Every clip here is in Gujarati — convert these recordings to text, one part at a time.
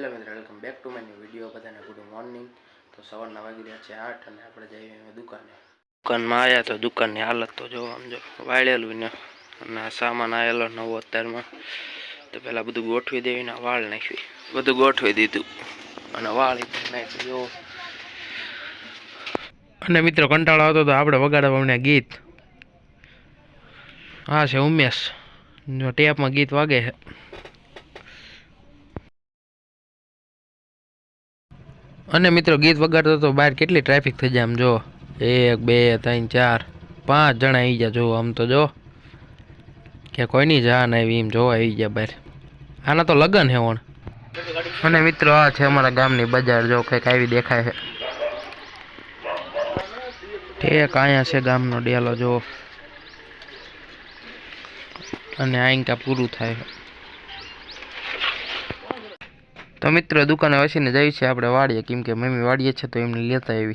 હેલો મિત્રો, welcome back to my video. બધાને ગુડ મોર્નિંગ. તો સવારના વાગી રહ્યા છે આઠ અને આપણે જઈએ હવે દુકાને. દુકાનમાં આવ્યા તો દુકાનની હાલત તો જો આમ વાળેલું ને અને સામાન આવેલો નવો અત્યારમાં. તો પહેલાં બધું ગોઠવી દેવીને વાળ નાખવી. બધું ગોઠવી દીધું અને વાળી નાખી જો અને મિત્રો, કંટાળો આવતો તો આપણે વગાડવા અમને ગીત. હા છે ઉમેશ. ટેપમાં ગીત વાગે છે. અને મિત્રો, ગીત વગાડતો તો બહાર કેટલી ટ્રાફિક થઈ જાય આમ જો. એક, બે, ત્રણ, ચાર, પાંચ જણા આવી ગયા જો આમ તો જો. કે કોઈની જાન આવી એમ જોવા આવી ગયા બહાર. આના તો લગન હે ઓણ. અને મિત્રો, આ છે અમારા ગામની બજાર જો કંઈક આવી દેખાય છે. ઠેક, અહીંયા છે ગામનો ડેલો જો. અને આંકા પૂરું થાય છે તો મિત્રો, દુકાને વસીને જઈ છે આપણે વાડીએ. કેમ કે મમ્મી વાડીએ છે તો એમને લેતા આવી.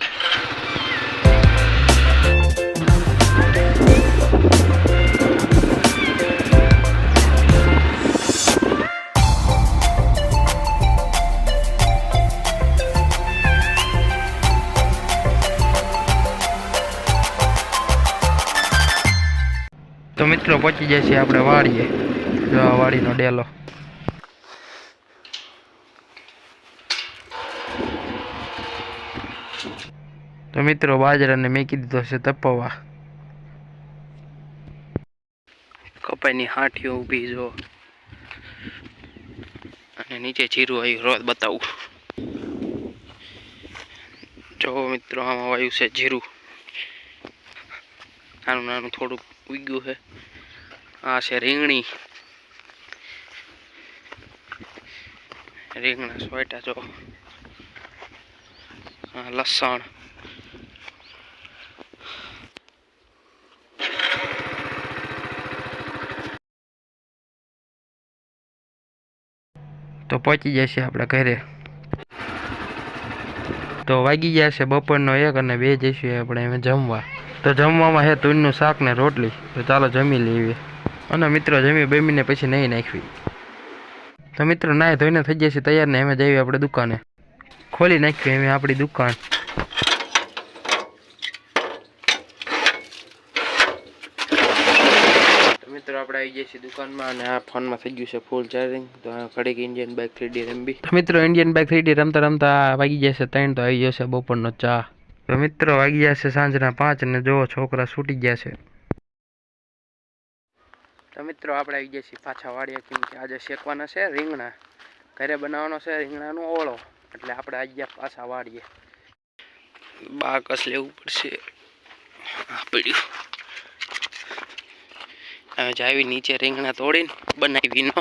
તો મિત્રો, પહોંચી જાય છે આપણે વાડીએ. જો વાડીનો ડેલો. તો મિત્રો બાજરાને મેકી દીધો છે તપવા. કપાઈની હાંઠીઓ ઊભી જો. અને નીચે જીરું આવ્યું, રોજ બતાવું. જો મિત્રો, આમાં વાયુ છે જીરું. નાનું નાનું થોડુંક ઉગ્યું છે. આ છે રીંગણી. રીંગણા સોયટા, જો. લસણ. તો પહોંચી જશે આપણે ઘરે. તો વાગી ગયા છે બપોરનો એક અને બે જઈશું આપણે એમ જમવા. તો જમવામાં હે તુનનું શાક ને રોટલી. તો ચાલો જમી લઈએ. અને મિત્રો જમી બેમીને પછી નહીં નાખવી. તો મિત્રો નાય ધોઈને થઈ જશે તૈયાર ને એમ જઈએ આપણે દુકાને. ખોલી નાખ્યું એમ આપણી દુકાન. મિત્રો આપણે આવી જઈએ છીએ દુકાનમાં અને આ ફોનમાં થઈ ગયું છે ફૂલ ચાર્જિંગ તો ઘડીક ઇન્ડિયન બાઇક થ્રી ડી રમવી. તો મિત્રો ઇન્ડિયન બાઇક થ્રી ડી રમતા રમતા વાગી જશે ત્રણ તો આવી જશે બપોરનો ચા. તો મિત્રો વાગી જશે સાંજના પાંચ અને જો છોકરા છૂટી ગયા છે. તો મિત્રો આપણે આવી ગયા છીએ પાછા વાળીએ કેમ કે આજે શેકવાના છે રીંગણા. ઘરે બનાવવાનો છે રીંગણાનો ઓળો. એટલે આપણે આવી ગયા પાછા વાળીએ બાકસ લેવું પડશે? પડ્યું. જાવી નીચે રીંગણા તોડીને બનાવી નો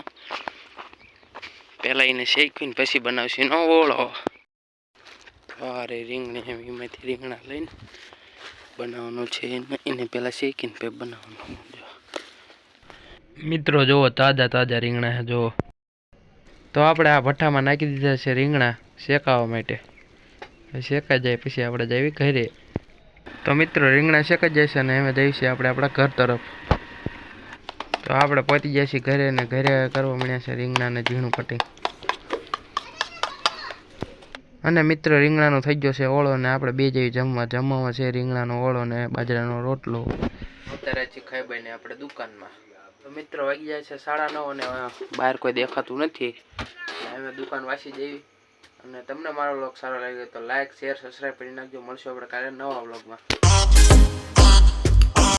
પહેલાં એને શેકવીને પછી બનાવશે. નો ઓળો. અરે રીંગણી એમ એમાંથી રીંગણા લઈને બનાવવાનું છે. એને પહેલાં શેકીને પછી બનાવવાનું. મિત્રો, જુઓ, તાજા તાજા રીંગણા જુઓ. તો આપણે આ ભઠ્ઠામાં નાખી દીધા છે રીંગણા શેકાવા માટે. શેકાઈ જાય પછી આપણે જઈએ ઘરે તો મિત્રો, રીંગણા શેકાઈ જાય છે અને એમાં જઈશું આપણે આપણા ઘર તરફ. તો આપણે પહોંચી જાય છીએ ઘરે ને ઘરે કરવા મળ્યા છે રીંગણાને ઝીણું કટિંગ. અને મિત્ર, રીંગણાનો થઈ ગયો છે ઓળો ને આપણે બે જેવી જમવા જમવામાં છે રીંગણાનો ઓળો ને બાજરાનો રોટલો. અત્યારે છે ખાઈ બાઈને આપણે દુકાનમાં. તો મિત્રો, વાગી જાય છે સાડા નવ અને બહાર કોઈ દેખાતું નથી. અમે દુકાન વાસી જઈ. અને તમને મારો વ્લોગ સારો લાગ્યો તો લાઈક શેર સબસ્ક્રાઈબ કરી નાખજો. મળશું આપણે કાલે નવા વ્લોગમાં.